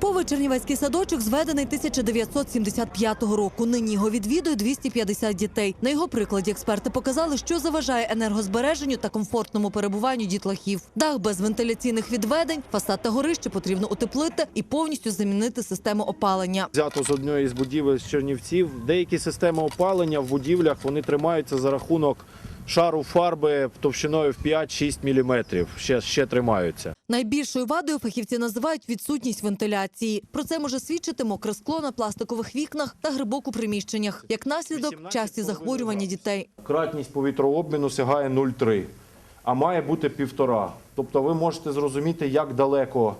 Типовий чернівецький садочок зведений 1975 року. Нині його відвідує 250 дітей. На його прикладі експерти показали, що заважає енергозбереженню та комфортному перебуванню дітлахів. Дах без вентиляційних відведень, фасад та горище потрібно утеплити і повністю замінити систему опалення. Взято з однієї з будівель з Чернівців. Деякі системи опалення в будівлях вони тримаються за рахунок шару фарби товщиною в 5-6 мм. Ще, ще тримаються. Найбільшою вадою фахівці називають відсутність вентиляції. Про це може свідчити мокре скло на пластикових вікнах та грибок у приміщеннях. Як наслідок, часті захворювання дітей. Кратність повітрообміну сягає 0,3, а має бути 1,5. Тобто ви можете зрозуміти, як далеко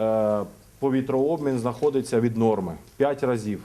е, повітрообмін знаходиться від норми. 5 разів.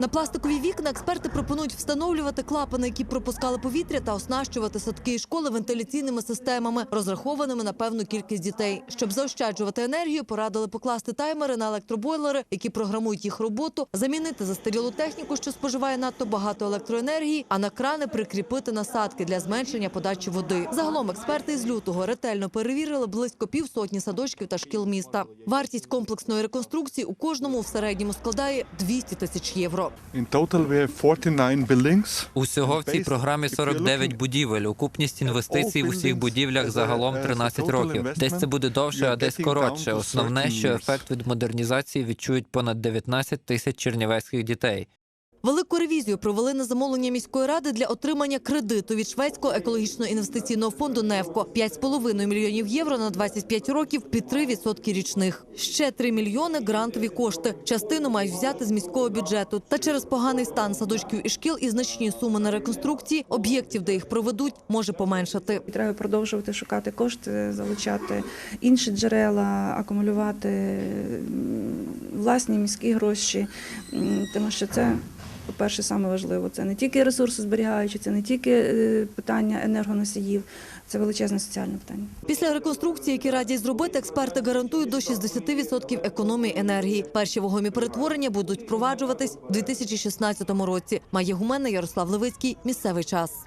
На пластикові вікна експерти пропонують встановлювати клапани, які пропускали повітря, та оснащувати садки і школи вентиляційними системами, розрахованими на певну кількість дітей. Щоб заощаджувати енергію, порадили покласти таймери на електробойлери, які програмують їх роботу, замінити застарілу техніку, що споживає надто багато електроенергії, а на крани прикріпити насадки для зменшення подачі води. Загалом експерти із лютого ретельно перевірили близько півсотні садочків та шкіл міста. Вартість комплексної реконструкції у кожному в середньому складає 200 тисяч євро. In total, we have 49 buildings. Усього в цій програмі 49 будівель. Окупність інвестицій в усіх будівлях загалом 13 років. Десь це буде довше, а десь коротше. Основне, що ефект від модернізації відчують понад 19 тисяч чернівецьких дітей. Велику ревізію провели на замовлення міської ради для отримання кредиту від шведського екологічного інвестиційного фонду «Невко». 5,5 мільйонів євро на 25 років під 3% річних. Ще 3 мільйони – грантові кошти. Частину мають взяти з міського бюджету. Та через поганий стан садочків і шкіл і значні суми на реконструкції об'єктів, де їх проведуть, може поменшати. Треба продовжувати шукати кошти, залучати інші джерела, акумулювати власні міські гроші, тому що це. По-перше, саме важливо, це не тільки ресурси зберігаючи, це не тільки е, питання енергоносіїв, це величезне соціальне питання. Після реконструкції, які радять зробити, експерти гарантують до 60% економії енергії. Перші вагомі перетворення будуть впроваджуватись у 2016 році. Має гумена Ярослав Левицький. Місцевий час.